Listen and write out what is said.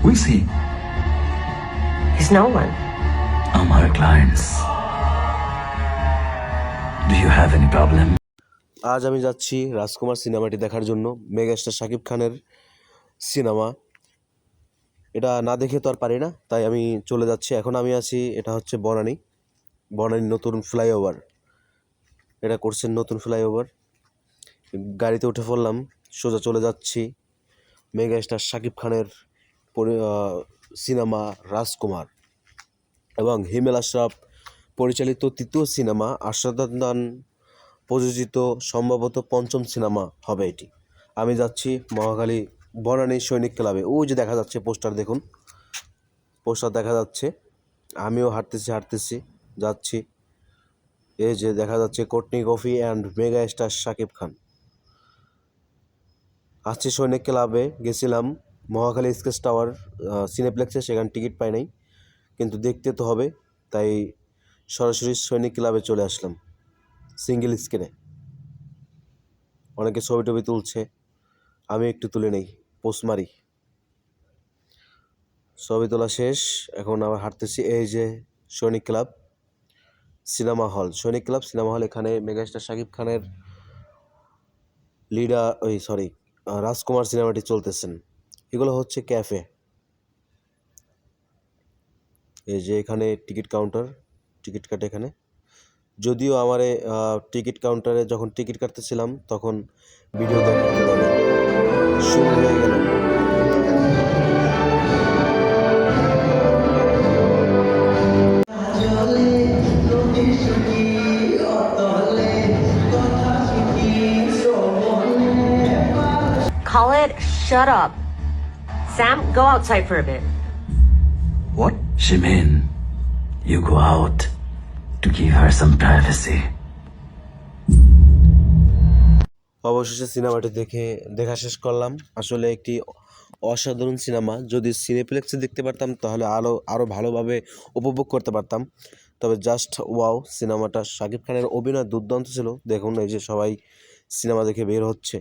Who is he? He's no one. Our clients. Do you have any problem? আজ আমি যাচ্ছি রাজকুমার সিনেমাটি দেখার জন্য মেগাস্টার শাকিব খানের সিনেমা এটা না দেখে তো আর পারি না তাই আমি চলে যাচ্ছি এখন আমি আছি এটা হচ্ছে বনানী বনানী নতুন ফ্লাইওভার এটা করছেন নতুন ফ্লাইওভার গাড়িতে উঠে পড়লাম সোজা চলে যাচ্ছি মেগাস্টার শাকিব খানের সিনেমা রাজকুমার এবং হিমেল আশরাফ পরিচালিত তৃতীয় সিনেমা আশাদান প্রযোজিত সম্ভবত পঞ্চম সিনেমা হবে এটি। আমি যাচ্ছি মহাখালী বনানী সৈনিক ক্লাবে। ওই যে দেখা যাচ্ছে পোস্টার দেখুন। পোস্টার দেখা যাচ্ছে। আমিও হাঁটতেছি হাঁটতেছি। যাচ্ছি। এই যে দেখা যাচ্ছে Courtney coffee and mega star Shakib Khan. আসছি সৈনিক ক্লাবে, গেছিলাম। মহাখালী স্কেচ টাওয়ার সিনেপ্লেক্সে সেখানে টিকিট পাই নাই, কিন্তু দেখতে তো হবে, তাই সরাসরি সৈনিক ক্লাবে চলে আসলাম সিঙ্গেল স্ক্রিনে অনেকে ছবি টবি তুলছে, আমি একটু তুলে নেই, পোস্ট মারি। ছবি তোলা শেষ, এখন আবার হাঁটতেছি, এই যে সৈনিক ক্লাব সিনেমা হল সৈনিক ক্লাব সিনেমা হল এখানে মেগাস্টার শাকিব খানের লিডার ওই সরি রাজকুমার সিনেমাটি চলতেছেন। এগুলো হচ্ছে ক্যাফে। এই যে এখানে টিকিট কাউন্টার, টিকিট কাটে এখানে। যদিও আমার টিকিট কাউন্টারে যখন টিকিট কাটতেছিলাম, তখন ভিডিও দেবে শুরু হয়ে গেল। Call it shut up. Sam, go outside for a bit. What? Shimin, you go out to give her some privacy. অবশেষে সিনেমাটি দেখে দেখা শেষ করলাম আসলে একটি অসাধারণ সিনেমা যদি সিনেপ্লেক্সে দেখতে পারতাম তাহলে আরও আরও ভালোভাবে উপভোগ করতে পারতাম তবে জাস্ট ওয়াও সিনেমাটা শাকিব খানের অভিনয় দুর্দান্ত ছিল দেখুন এই যে সবাই সিনেমা দেখে বের হচ্ছে